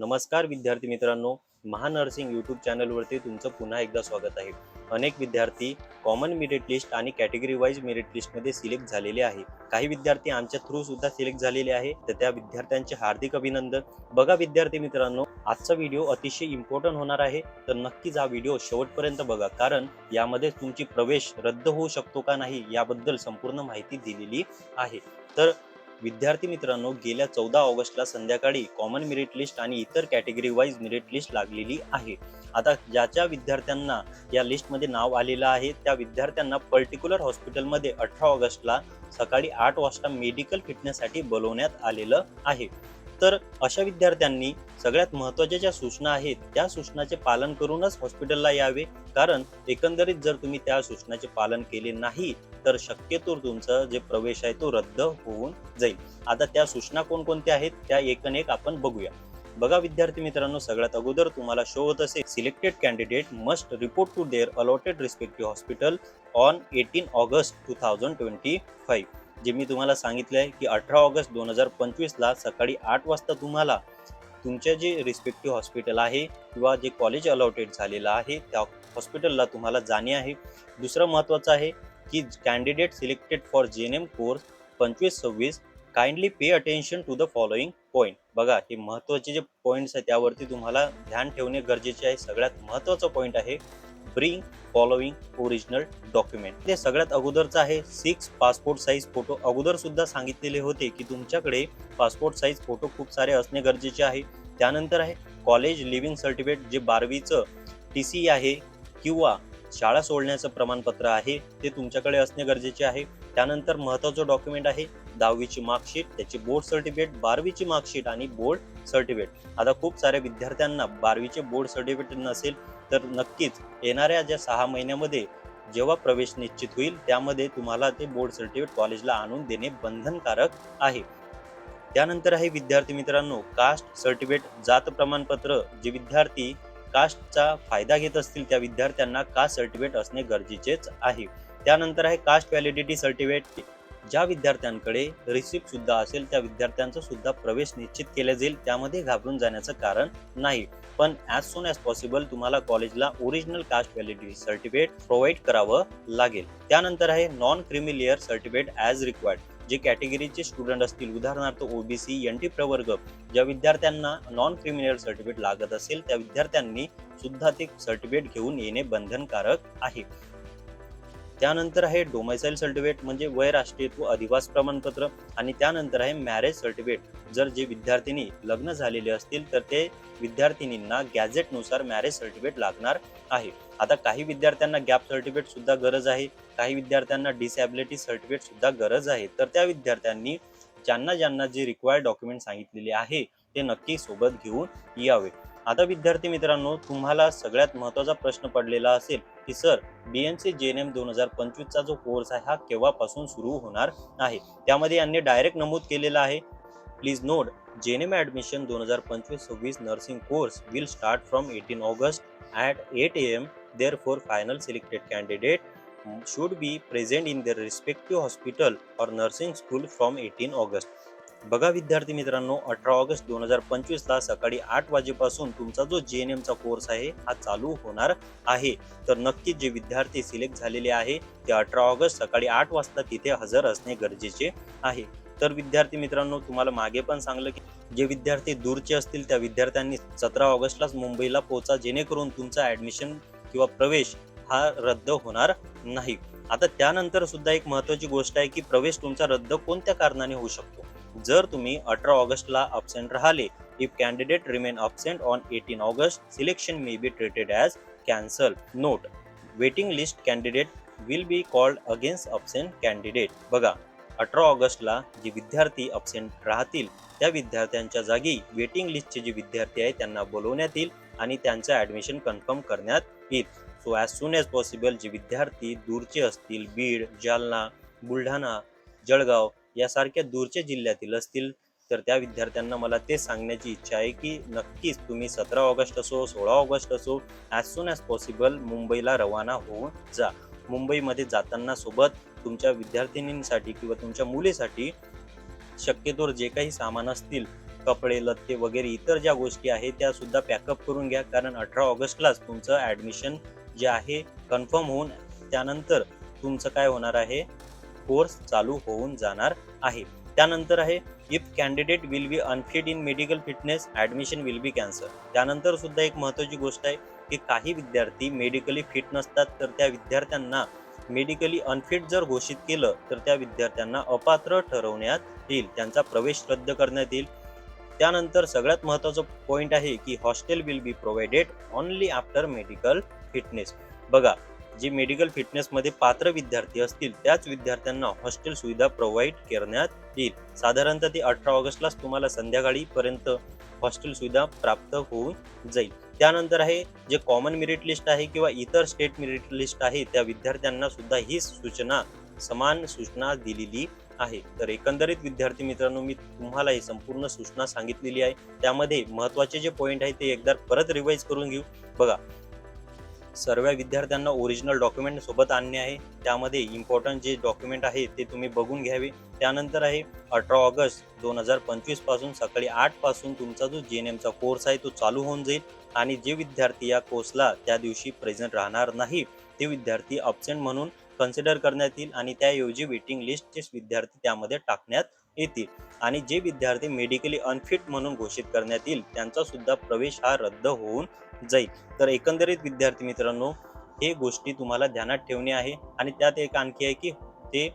नमस्कार विद्यार्थी मित्रांनो महानर्सिंग यूट्यूब चॅनलवरती तुमचं पुन्हा एकदा स्वागत आहे. अनेक विद्यार्थी कॉमन मेरिट लिस्ट आणि कॅटेगरी वाईज मेरिट लिस्टमध्ये सिलेक्ट झालेले आहे काही विद्यार्थी आमच्या थ्रू सुद्धा सिलेक्ट झालेले आहे तर त्या विद्यार्थ्यांचे हार्दिक अभिनंदन. बघा विद्यार्थी मित्रांनो आजचा व्हिडिओ अतिशय इम्पॉर्टंट होणार आहे. तर नक्कीच हा व्हिडिओ शेवटपर्यंत बघा. कारण यामध्ये तुमची प्रवेश रद्द होऊ शकतो का नाही याबद्दल संपूर्ण माहिती दिलेली आहे. तर विद्यार्थी मित्रांनो गेल्या चौदा ऑगस्टला संध्याकाळी कॉमन मेरिट लिस्ट आणि इतर कॅटेगरी वाईज मेरिट लिस्ट लागलेली आहे. आता ज्याच्या विद्यार्थ्यांना या लिस्टमध्ये नाव आलेलं आहे त्या विद्यार्थ्यांना पर्टिक्युलर हॉस्पिटलमध्ये अठरा ऑगस्टला सकाळी आठ वाजता मेडिकल फिटनेससाठी बोलवण्यात आलेलं आहे. तर अशा विद्यार्थ्यांनी सगळ्यात महत्त्वाच्या ज्या सूचना आहेत त्या सूचनाचे पालन करूनच हॉस्पिटलला यावे. कारण एकंदरीत जर तुम्ही त्या सूचनाचे पालन केले नाही तर शक्यतो तुमचा जे प्रवेश आहे तो रद्द होऊन जाईल. आता त्या सूचना कोणकोणत्या आहेत त्या एकन एक आपण बघूया. बघा विद्यार्थी मित्रांनो सगळ्यात अगोदर तुम्हाला शो होत असेल selected candidate must report to their allotted respective hospital on eighteen August two thousand twenty five जे मी तुम्हाला सांगितलं आहे की अठरा ऑगस्ट दोन हजार पंचवीसला सकाळी आठ वाजता तुम्हाला तुमच्या जे रिस्पेक्टिव्ह हॉस्पिटल आहे किंवा जे कॉलेज अलॉटेड झालेलं आहे त्या हॉस्पिटलला तुम्हाला जाणे आहे. दुसरं महत्त्वाचं आहे की candidate selected for G N M course पंचवीस सव्वीस kindly pay attention to the following point बघा हे महत्त्वाचे जे पॉईंट्स आहेत त्यावरती तुम्हाला ध्यान ठेवणे गरजेचे आहे. सगळ्यात महत्त्वाचा पॉईंट आहे ब्रिंग फॉलोइंग ओरिजिनल डॉक्युमेंट ते सगळ्यात अगोदरचं आहे सिक्स पासपोर्ट साईज फोटो अगोदर सुद्धा सांगितलेले होते की तुमच्याकडे पासपोर्ट साईज फोटो खूप सारे असणे गरजेचे आहे. त्यानंतर आहे कॉलेज लिव्हिंग सर्टिफिकेट जे बारवीचं टी सी आहे किंवा शाळा सोडण्याचं प्रमाणपत्र आहे ते तुमच्याकडे असणे गरजेचे आहे. त्यानंतर महत्त्वाचं डॉक्युमेंट आहे दहावीची मार्कशीट त्याची बोर्ड सर्टिफिकेट बारवीची मार्कशीट आणि बोर्ड सर्टिफिकेट आता खूप साऱ्या विद्यार्थ्यांना बारवीचे बोर्ड सर्टिफिकेट नसेल तर नक्कीच येणाऱ्या ज्या सहा महिन्यामध्ये जेव्हा प्रवेश निश्चित होईल त्यामध्ये तुम्हाला ते बोर्ड सर्टिफिकेट कॉलेजला आणून देणे बंधनकारक आहे. त्यानंतर आहे विद्यार्थी मित्रांनो कास्ट सर्टिफिकेट जात प्रमाणपत्र. जे विद्यार्थी कास्टचा फायदा घेत असतील त्या विद्यार्थ्यांना कास्ट सर्टिफिकेट असणे गरजेचेच आहे. त्यानंतर आहे कास्ट व्हॅलिडिटी सर्टिफिकेट ज्या विद्यार्थ्यांकडे रिसिप्ट सुद्धा असेल त्या विद्यार्थ्यांचा सुद्धा प्रवेश निश्चित केला जाईल. त्यामध्ये घाबरून जाण्याचं कारण नाही. पण ॲज सोन ॲज पॉसिबल तुम्हाला कॉलेजला original caste validity certificate provide करावं लागेल. त्यानंतर आहे non creamy layer certificate as required जे कॅटेगरीचे स्टुडंट असतील उदाहरणार्थ ओबीसी एन टी प्रवर्ग ज्या विद्यार्थ्यांना नॉन क्रिमिनल सर्टिफिकेट लागत असेल त्या विद्यार्थ्यांनी सुद्धा ते सर्टिफिकेट घेऊन येणे बंधनकारक आहे. त्यानंतर आहे डोमायसाईल सर्टिफिकेट म्हणजे वय राष्ट्रीयत्व अधिवास प्रमाणपत्र आणि त्यानंतर आहे मॅरेज सर्टिफिकेट जर जे विद्यार्थिनी लग्न झालेले असतील तर ते विद्यार्थिनींना गॅझेटनुसार मॅरेज सर्टिफिकेट लागणार आहे. आता काही विद्यार्थ्यांना गॅप सर्टिफिकेट सुद्धा गरज आहे काही विद्यार्थ्यांना डिसॅबिलिटी सर्टिफिकेट सुद्धा गरज आहे. तर त्या विद्यार्थ्यांनी ज्यांना ज्यांना जे रिक्वायर्ड डॉक्युमेंट सांगितलेले आहे ते नक्की सोबत घेऊन यावे. आता विद्यार्थी मित्रांनो तुम्हाला सगळ्यात महत्त्वाचा प्रश्न पडलेला असेल की sir B N C G N M दोन हजार पंचवीसचा जो कोर्स आहे हा केव्हापासून सुरू होणार आहे? त्यामध्ये यांनी डायरेक्ट नमूद केलेला आहे. Please note G N M admission दोन हजार पंचवीस सव्वीस nursing course will start from eighteen August at eight A M there for final selected candidate should be present in their respective hospital or nursing school from 18 August बघा विद्यार्थी मित्रांनो अठरा August दोन हजार पंचवीस ला सकाळी आठ वाजेपासून तुमचा जो जे एन एमचा कोर्स आहे हा चालू होणार आहे. तर नक्कीच जे विद्यार्थी सिलेक्ट झालेले आहे ते अठरा ऑगस्ट सकाळी आठ वाजता तिथे हजर असणे गरजेचे आहे. तर विद्यार्थी मित्रांनो तुम्हाला मागे पण सांगलं की जे विद्यार्थी दूरचे असतील त्या विद्यार्थ्यांनी सतरा ऑगस्टलाच मुंबईला पोहोचा जेणेकरून तुमचा ऍडमिशन किंवा प्रवेश हा रद्द होणार नाही. आता त्यानंतर सुद्धा एक महत्वाची गोष्ट आहे की प्रवेश तुमचा रद्द कोणत्या कारणाने होऊ शकतो? जर तुम्ही अठरा ऑगस्टला अब्सेंट राहिले if candidate remain absent on eighteen August selection may be treated as cancel note waiting list candidate will be called against absent candidate बघा अठरा ऑगस्टला जे विद्यार्थी अब्सेंट राहतील त्या विद्यार्थ्यांच्या जागी वेटिंग लिस्टचे जे विद्यार्थी आहेत त्यांना बोलवण्यात येईल आणि त्यांचं ॲडमिशन कन्फर्म करण्यात येईल. So as soon as possible जे विद्यार्थी दूरचे असतील बीड जालना बुलढाणा जळगाव यासारख्या दूरच्या जिल्ह्यातील असतील तर त्या विद्यार्थ्यांना मला ते सांगण्याची इच्छा आहे की नक्कीच तुम्ही सतरा ऑगस्ट असो सोळा ऑगस्ट असो ॲज सुन ॲज पॉसिबल मुंबईला रवाना होऊन जा. मुंबईमध्ये जाताना सोबत तुमच्या विद्यार्थिनींसाठी किंवा तुमच्या मुलीसाठी शक्यतोवर जे काही सामान असतील कपडे लत्ते वगैरे इतर ज्या गोष्टी आहेत त्या सुद्धा पॅकअप करून घ्या. कारण अठरा ऑगस्टलाच तुमचं ॲडमिशन जे आहे कन्फर्म होऊन त्यानंतर तुमचं काय होणार आहे? कोर्स चालू होऊन जाणार आहे. त्यानंतर आहे if candidate will be unfit in medical fitness admission will be cancel त्यानंतर सुद्धा एक महत्त्वाची गोष्ट आहे की काही विद्यार्थी मेडिकली फिट नसतात तर त्या विद्यार्थ्यांना मेडिकली अनफिट जर घोषित केलं तर त्या विद्यार्थ्यांना अपात्र ठरवण्यात येईल त्यांचा प्रवेश रद्द करण्यात येईल. त्यानंतर सगळ्यात महत्त्वाचं पॉईंट आहे की hostel will be provided only after medical fitness बघा जे मेडिकल फिटनेसमध्ये पात्र विद्यार्थी असतील त्याच विद्यार्थ्यांना हॉस्टेल सुविधा प्रोव्हाइड करण्यात येईल. साधारणतः ते अठरा ऑगस्टलाच तुम्हाला संध्याकाळीपर्यंत हॉस्टेल सुविधा प्राप्त होऊन जाईल. त्यानंतर आहे जे कॉमन मेरिट लिस्ट आहे किंवा इतर स्टेट मेरिट लिस्ट आहे त्या विद्यार्थ्यांना सुद्धा ही सूचना समान सूचना दिलेली आहे. तर एकंदरीत विद्यार्थी मित्रांनो मी तुम्हाला ही संपूर्ण सूचना सांगितलेली आहे. त्यामध्ये महत्त्वाचे जे पॉईंट आहे ते एकदा परत रिवाईज करून घेऊ. बघा सर्व विद्यार्थ्यांना ओरिजिनल डॉक्युमेंट सोबत आणणे आहे. त्यामध्ये इम्पॉर्टंट जे डॉक्युमेंट आहे ते तुम्ही बघून घ्यावे. त्यानंतर आहे अठरा ऑगस्ट दोन हजार पंचवीसपासून सकाळी आठपासून तुमचा जो जे एन एमचा कोर्स आहे तो चालू होऊन जाईल. आणि जे विद्यार्थी या कोर्सला त्या दिवशी प्रेझेंट राहणार नाही ते विद्यार्थी अब्सेंट म्हणून कन्सिडर करण्यात येईल आणि त्याऐवजी वेटिंग लिस्टचे विद्यार्थी त्यामध्ये टाकण्यात येतील. आणि जे विद्यार्थी मेडिकली अनफिट म्हणून घोषित करण्यात येईल त्यांचा सुद्धा प्रवेश हा रद्द होऊन जाईल. तर एकंदरीत विद्यार्थी मित्रांनो हे गोष्टी तुम्हाला ध्यानात ठेवणे आहे आणि त्यात एक आणखी आहे की ते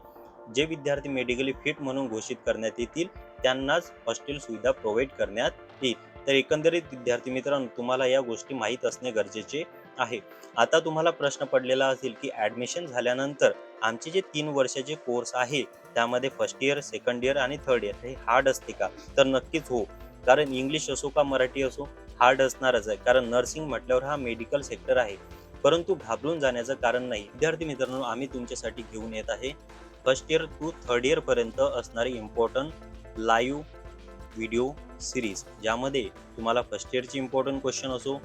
जे विद्यार्थी मेडिकली फिट म्हणून घोषित करण्यात येतील त्यांनाच हॉस्टेल सुविधा प्रोव्हाइड करण्यात येईल. तर एकंदरीत विद्यार्थी मित्रांनो तुम्हाला या गोष्टी माहीत असणे गरजेचे आहे. आता तुम्हाला प्रश्न पडलेला असेल की ॲडमिशन झाल्यानंतर आमचे जे तीन वर्षाचे कोर्स आहे त्यामध्ये फर्स्ट इयर सेकंड इयर आणि थर्ड इयर हे हार्ड असते का? तर नक्कीच हो. कारण इंग्लिश असो का मराठी असो हार्ड असणारच आहे. कारण नर्सिंग म्हटल्यावर हा मेडिकल सेक्टर आहे. परंतु घाबरून जाण्याचं कारण नाही. विद्यार्थी मित्रांनो आम्ही तुमच्यासाठी घेऊन येत आहे. First year to third year पर्यंत असणारे इम्पॉर्टंट लाईव्ह व्हिडिओ सिरीज ज्यामध्ये तुम्हाला फर्स्ट इयरचे इम्पॉर्टंट क्वेश्चन असो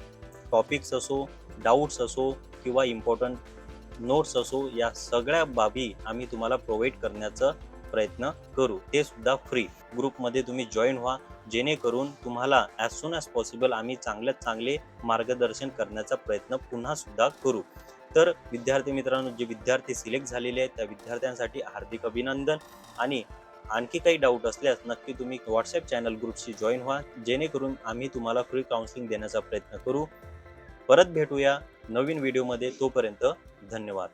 टॉपिक्स असो डाऊट्स असो किंवा इम्पॉर्टंट नोट्स असो या सगळ्या बाबी आम्ही तुम्हाला प्रोव्हाइड करण्याचा प्रयत्न करू. ते सुद्धा फ्री ग्रुपमध्ये तुम्ही जॉईन व्हा. जेणेकरून तुम्हाला ॲज सुन ॲज पॉसिबल आम्ही चांगल्यात चांगले मार्गदर्शन करण्याचा प्रयत्न पुन्हा सुद्धा करू. तर विद्यार्थी मित्रांनो जे विद्यार्थी सिलेक्ट झालेले आहेत त्या विद्यार्थ्यांसाठी हार्दिक अभिनंदन. आणि आणखी काही डाऊट असल्यास नक्की तुम्ही व्हॉट्सअप चॅनल ग्रुपशी जॉईन व्हा. जेणेकरून आम्ही तुम्हाला फ्री काउन्सिलिंग देण्याचा प्रयत्न करू. परत भेटूया नवीन व्हिडिओमध्ये तोपर्यंत धन्यवाद.